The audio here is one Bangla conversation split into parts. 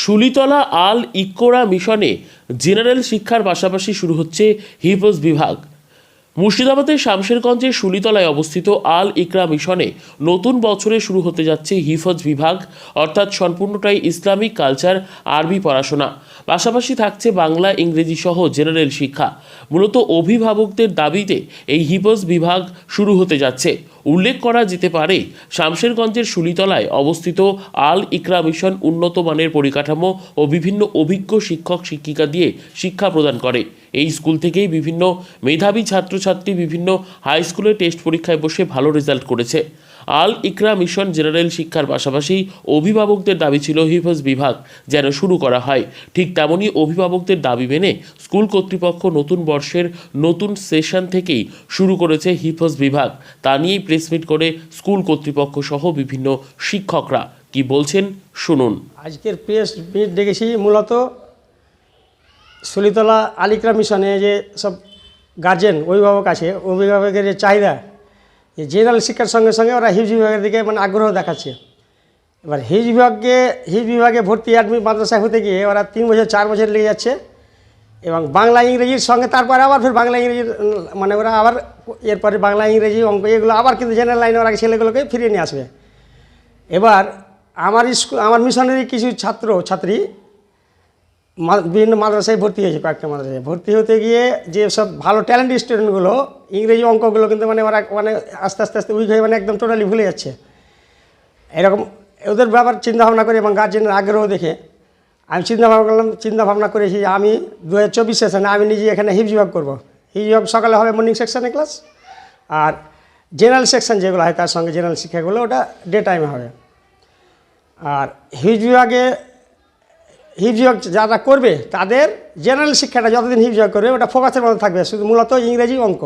শুলিতলা আল ইকোরা মিশনে জেনারেল শিক্ষার পাশাপাশি শুরু হচ্ছে হিপস বিভাগ। মুর্শিদাবাদের শামশেরগঞ্জের শুলিতলায় অবস্থিত আল ইকরা মিশনে নতুন বছরে শুরু হতে যাচ্ছে হিফজ বিভাগ, অর্থাৎ সম্পূর্ণটাই ইসলামিক কালচার, আরবি পড়াশোনা। পাশাপাশি থাকছে বাংলা, ইংরেজি সহ জেনারেল শিক্ষা। মূলত অভিভাবকদের দাবিতে এই হিফজ বিভাগ শুরু হতে যাচ্ছে। উল্লেখ করা যেতে পারে, শামশেরগঞ্জের শুলিতলায় অবস্থিত আল ইকরা মিশন উন্নত মানের পরিকাঠামো ও বিভিন্ন অভিজ্ঞ শিক্ষক, শিক্ষিকা দিয়ে শিক্ষা প্রদান করে। এই স্কুল থেকেই বিভিন্ন মেধাবী ছাত্রছাত্রী বিভিন্ন হাই স্কুলে টেস্ট পরীক্ষায় বসে ভালো রেজাল্ট করেছে। আল ইকরা মিশন জেনারেল শিক্ষার পাশাপাশি অভিভাবকদের দাবি ছিল হিফজ বিভাগ যেন শুরু করা হয়। ঠিক তেমনই অভিভাবকদের দাবি মেনে স্কুল কর্তৃপক্ষ নতুন বর্ষের নতুন সেশন থেকেই শুরু করেছে হিফজ বিভাগ। তা নিয়েই প্রেসমিট করে স্কুল কর্তৃপক্ষ সহ বিভিন্ন শিক্ষকরা। কি বলছেন? শুনুন। আজকের প্রেস মিট ডেকেছি মূলত সলিতলা আলিকরা মিশনে যে সব গার্জেন অভিভাবক আছে, অভিভাবকের যে চাহিদা যে জেনারেল শিক্ষার সঙ্গে সঙ্গে ওরা হিজ বিভাগের দিকে মানে আগ্রহ দেখাচ্ছে। এবার হিজ বিভাগকে হিজ বিভাগে ভর্তি অ্যাডমি মাদ্রাসায় হতে গিয়ে ওরা তিন বছর, চার বছর লেগে যাচ্ছে। এবং বাংলা, ইংরেজির সঙ্গে তারপরে আবার ফের বাংলা, ইংরেজির মানে ওরা আবার এরপরে বাংলা, ইংরেজি, অঙ্ক এগুলো আবার কিন্তু জেনারেল লাইনে ওরা ছেলেগুলোকে ফিরিয়ে নিয়ে আসবে। এবার আমার স্কুল আমার মিশনারি কিছু ছাত্র, ছাত্রী বিভিন্ন মাদ্রাসায় ভর্তি হয়েছে, কয়েকটা মাদ্রাসায়। ভর্তি হতে গিয়ে যে সব ভালো ট্যালেন্ট স্টুডেন্টগুলো ইংরেজি অঙ্কগুলো কিন্তু মানে ওরা মানে আস্তে আস্তে আস্তে উইক হয়ে মানে একদম টোটালি ভুলে যাচ্ছে। এরকম ওদের ব্যাপার চিন্তাভাবনা করে এবং গার্জেনের আগ্রহ দেখে আমি চিন্তা ভাবনা করলাম চিন্তা ভাবনা করেছি যে আমি দু হাজার চব্বিশ সেশনে আমি নিজে এখানে হিপস বিভাগ করব। হিপস বিভাগ সকালে হবে মর্নিং সেকশানে ক্লাস আর জেনারেল সেকশন যেগুলো হয় তার সঙ্গে জেনারেল শিক্ষাগুলো ওটা ডে টাইমে হবে। আর হিপস বিভাগে বিভাগ যারা করবে তাদের জেনারেল শিক্ষাটা যতদিন বিভাগ করবে ওটা ফোকাসের মধ্যে থাকবে শুধু মূলত ইংরেজি অঙ্ক।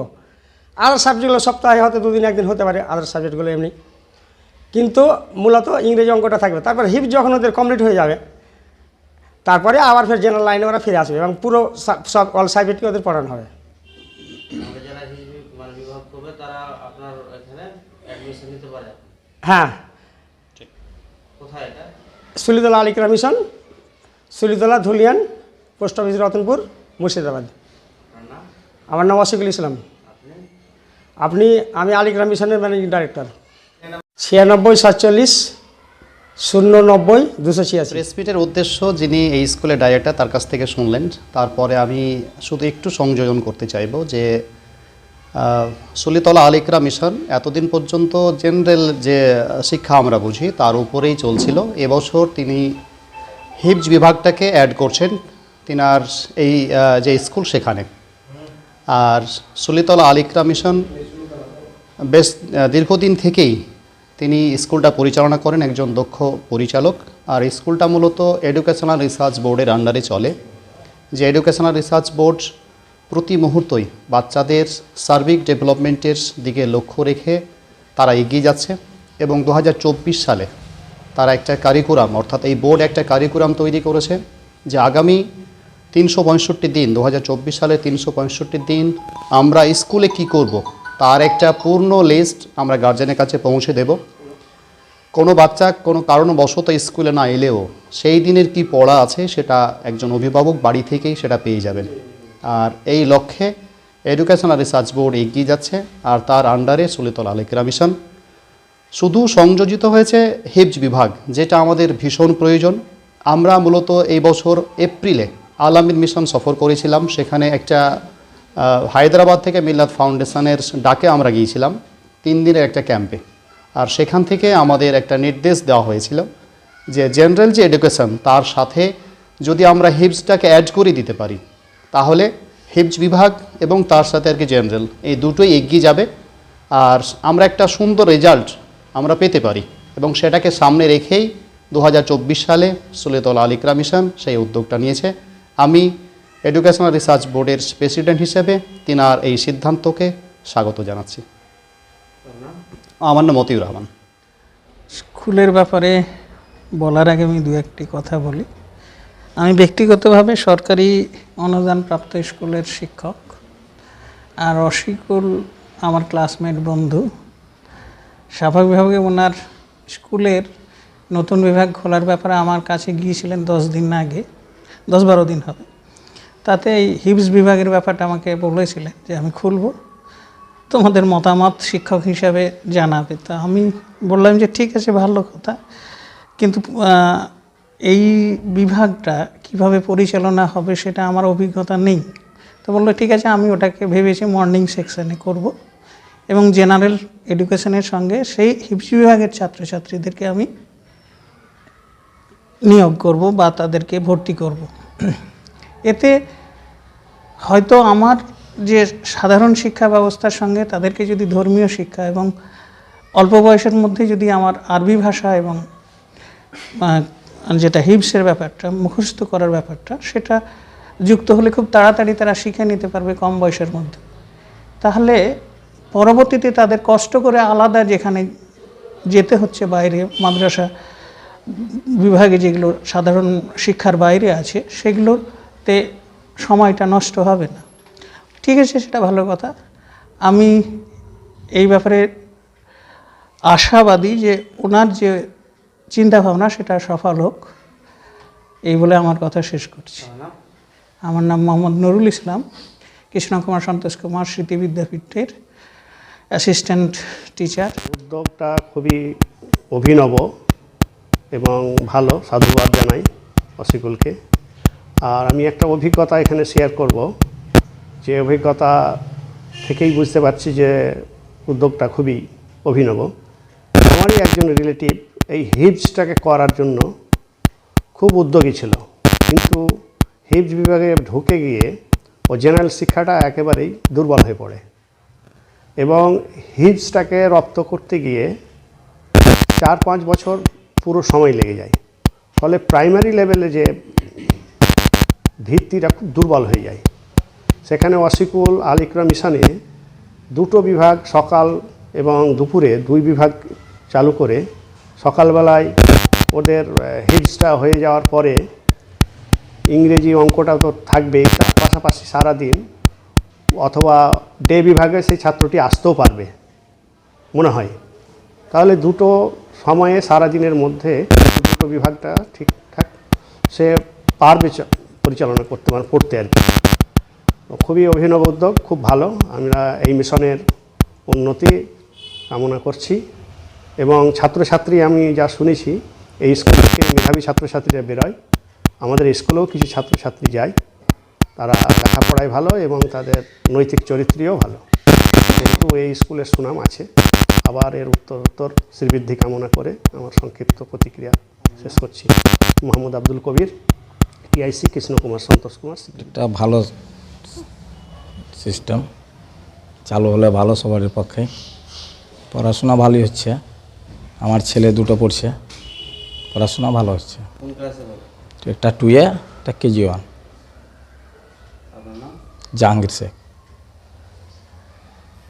আদার সাবজেক্টগুলো সপ্তাহে হয়তো দুদিন একদিন হতে পারে আদার সাবজেক্টগুলো এমনি। কিন্তু মূলত ইংরেজি অঙ্কটা থাকবে। তারপর হিপ যখন ওদের কমপ্লিট হয়ে যাবে তারপরে আবার ফের জেনারেল লাইনে ওরা ফিরে আসবে এবং পুরো সব অল সাবজেক্টকে ওদের পড়ানো হবে। মানে হ্যাঁ। Sulitala Alikara mission. Sulitala Dhulian, post office Ratanpur, Murshidabad. আমার নাম আশিকুল ইসলাম। আপনি, আমি আলিগ্রা মিশনের ম্যানেজিং ডাইরেক্টর। ছিয়ানব্বই সাতচল্লিশ, শূন্য নব্বই, দুশো ছিয়াশি। প্রেসমিটের উদ্দেশ্য যিনি এই স্কুলের ডাইরেক্টর তার কাছ থেকে শুনলেন। তারপরে আমি শুধু একটু সংযোজন করতে চাইব যে সুলিতলা আলিকরা মিশন এতদিন পর্যন্ত জেনারেল যে শিক্ষা আমরা বুঝি, তার উপরেই চলছিল। এবছর তিনি হিপস বিভাগটাকে অ্যাড করছেন তিনার এই যে স্কুল সেখানে। আর সুলিতলা আলিকরা মিশন বেশ দীর্ঘদিন থেকেই তিনি স্কুলটা পরিচালনা করেন একজন দক্ষ পরিচালক। আর স্কুলটা মূলত এডুকেশনাল রিসার্চ বোর্ডের আন্ডারে চলে। যে এডুকেশনাল রিসার্চ বোর্ড প্রতি মুহূর্তই বাচ্চাদের সার্বিক ডেভেলপমেন্টের দিকে লক্ষ্য রেখে তারা এগিয়ে যাচ্ছে এবং দু হাজার চব্বিশ সালে তারা একটা কারিকুরাম অর্থাৎ এই বোর্ড একটা কারিকুরাম তৈরি করেছে যে আগামী তিনশো পঁয়ষট্টি দিন দু হাজার চব্বিশ সালে তিনশো পঁয়ষট্টি দিন আমরা স্কুলে কি করব? তার একটা পূর্ণ লিস্ট আমরা গার্জেনের কাছে পৌঁছে দেব। কোনো বাচ্চা কোনো কারণবশত স্কুলে না এলেও সেই দিনের কি পড়া আছে সেটা একজন অভিভাবক বাড়ি থেকেই সেটা পেয়ে যাবেন। আর এই লক্ষ্যে এডুকেশনাল রিসার্চ বোর্ড এগিয়ে যাচ্ছে আর তার আন্ডারে সুলিতল আলেকরা মিশন। শুধু সংযোজিত হয়েছে হিপস বিভাগ, যেটা আমাদের ভীষণ প্রয়োজন। আমরা মূলত এই বছর এপ্রিলে আলামিন মিশন সফর করেছিলাম, সেখানে একটা হায়দ্রাবাদ থেকে মিল্লাত ফাউন্ডেশনের ডাকে আমরা গিয়েছিলাম, তিন দিনের একটা ক্যাম্পে। আর সেখান থেকে আমাদের একটা নির্দেশ দেওয়া হয়েছিল যে জেনারেল যে এডুকেশন, তার সাথে যদি আমরা হিপসটাকে অ্যাড করে দিতে পারি, তাহলে হিপস বিভাগ এবং তার সাথে আর কি জেনারেল, এই দুটোই এগিয়ে যাবে। আর আমরা একটা সুন্দর রেজাল্ট আমরা পেতে পারি এবং সেটাকে সামনে রেখেই দু হাজার চব্বিশ সালে সুলেতল আলিকরা মিশন সেই উদ্যোগটা নিয়েছে। আমি এডুকেশনাল রিসার্চ বোর্ডের প্রেসিডেন্ট হিসেবে তিনার এই সিদ্ধান্তকে স্বাগত জানাচ্ছি। আমার নাম মতিউর রহমান। স্কুলের ব্যাপারে বলার আগে আমি দু একটি কথা বলি। আমি ব্যক্তিগতভাবে সরকারি অনুদানপ্রাপ্ত স্কুলের শিক্ষক। আর অশিকুল, আমার ক্লাসমেট বন্ধু স্বাভাবিকভাবে ওনার স্কুলের নতুন বিভাগ খোলার ব্যাপারে আমার কাছে গিয়েছিলেন দশ দিন আগে, দশ বারো দিন হবে। তাতে এই হিপস বিভাগের ব্যাপারটা আমাকে বলেছিলেন যে আমি খুলব, তোমাদের মতামত শিক্ষক হিসাবে জানাবে। তা আমি বললাম যে ঠিক আছে, ভালো কথা। কিন্তু এই বিভাগটা কীভাবে পরিচালনা হবে সেটা আমার অভিজ্ঞতা নেই। তো বলল, ঠিক আছে, আমি ওটাকে ভেবেছি মর্নিং সেকশনে করব। এবং জেনারেল এডুকেশনের সঙ্গে সেই হিপস বিভাগের ছাত্রছাত্রীদেরকে আমি নিয়োগ করব বা তাদেরকে ভর্তি করব। এতে হয়তো আমার যে সাধারণ শিক্ষা ব্যবস্থার সঙ্গে তাদেরকে যদি ধর্মীয় শিক্ষা এবং অল্প বয়সের মধ্যে যদি আমার আরবি ভাষা এবং যেটা হিপসের ব্যাপারটা, মুখস্থ করার ব্যাপারটা, সেটা যুক্ত হলে খুব তাড়াতাড়ি তারা শিখে নিতে পারবে কম বয়সের মধ্যে। তাহলে পরবর্তীতে তাদের কষ্ট করে আলাদা যেখানে যেতে হচ্ছে বাইরে মাদ্রাসা বিভাগে যেগুলো সাধারণ শিক্ষার বাইরে আছে সেগুলোতে সময়টা নষ্ট হবে না। ঠিক আছে সেটা ভালো কথা। আমি এই ব্যাপারে আশাবাদী যে ওনার যে চিন্তাভাবনা সেটা সফল হোক। এই বলে আমার কথা শেষ করছি। আমার নাম? মোহাম্মদ নুরুল ইসলাম। কৃষ্ণ কুমার সন্তোষ কুমার স্মৃতি বিদ্যাপীঠের অ্যাসিস্ট্যান্ট টিচার উদ্যোগটা খুবই অভিনব এবং ভালো, সাধুবাদ জানাই অসিকুলকে আর আমি একটা অভিজ্ঞতা এখানে শেয়ার করব। যে অভিজ্ঞতা থেকেই বুঝতে পারছি যে উদ্যোগটা খুবই অভিনব। আমারই একজন রিলেটিভ এই হিপসটাকে করার জন্য খুব উদ্যোগী ছিল। কিন্তু হিপস বিভাগে ঢুকে গিয়ে ও জেনারেল শিক্ষাটা একেবারেই দুর্বল হয়ে পড়ে। এবং হিপসটাকে রপ্ত করতে গিয়ে চার পাঁচ বছর পুরো সময় লেগে যায়। ফলে প্রাইমারি লেভেলে যে ভিত্তিটা খুব দুর্বল হয়ে যায়। সেখানে অসিকুল আল ইকরা মিশনে দুটো বিভাগ সকাল এবং দুপুরে দুই বিভাগ চালু করে সকালবেলায় ওদের হিপসটা হয়ে যাওয়ার পরে ইংরেজি অঙ্কটা তো থাকবেই, তার পাশাপাশি সারাদিন অথবা ডে বিভাগে সেই ছাত্রটি আসতেও পারবে, মনে হয়। তাহলে দুটো সময়ে সারাদিনের মধ্যে দুটো বিভাগটা ঠিকঠাক সে পারবে পরিচালনা করতে মানে পড়তে আর কি। খুবই অভিনব উদ্যোগ, খুব ভালো। আমরা এই মিশনের উন্নতি কামনা করছি। এবং ছাত্রছাত্রী, আমি যা শুনেছি, এই স্কুল থেকে মেধাবী ছাত্রছাত্রীরা বেরোয়। আমাদের স্কুলেও কিছু ছাত্রছাত্রী যায়। তারা লেখাপড়ায় ভালো এবং তাদের নৈতিক চরিত্রীয় ভালো। কিন্তু এই স্কুলের সুনাম আছে আবার এর উত্তর উত্তর শ্রীবৃদ্ধি কামনা করে আমার সংক্ষিপ্ত প্রতিক্রিয়া শেষ করছি। মোহাম্মদ আব্দুল কবির টিআইসি কৃষ্ণকুমার সন্তোষ কুমার একটা ভালো সিস্টেম চালু হলে ভালো সবারই পক্ষে। পড়াশোনা ভালোই হচ্ছে আমার ছেলে দুটো পড়ছে পড়াশোনা ভালো হচ্ছে। কোন ক্লাসে পড়ে? একটা টুয়ে একটা কেজি ওয়ান আপনার নাম জাহাঙ্গীর শেখ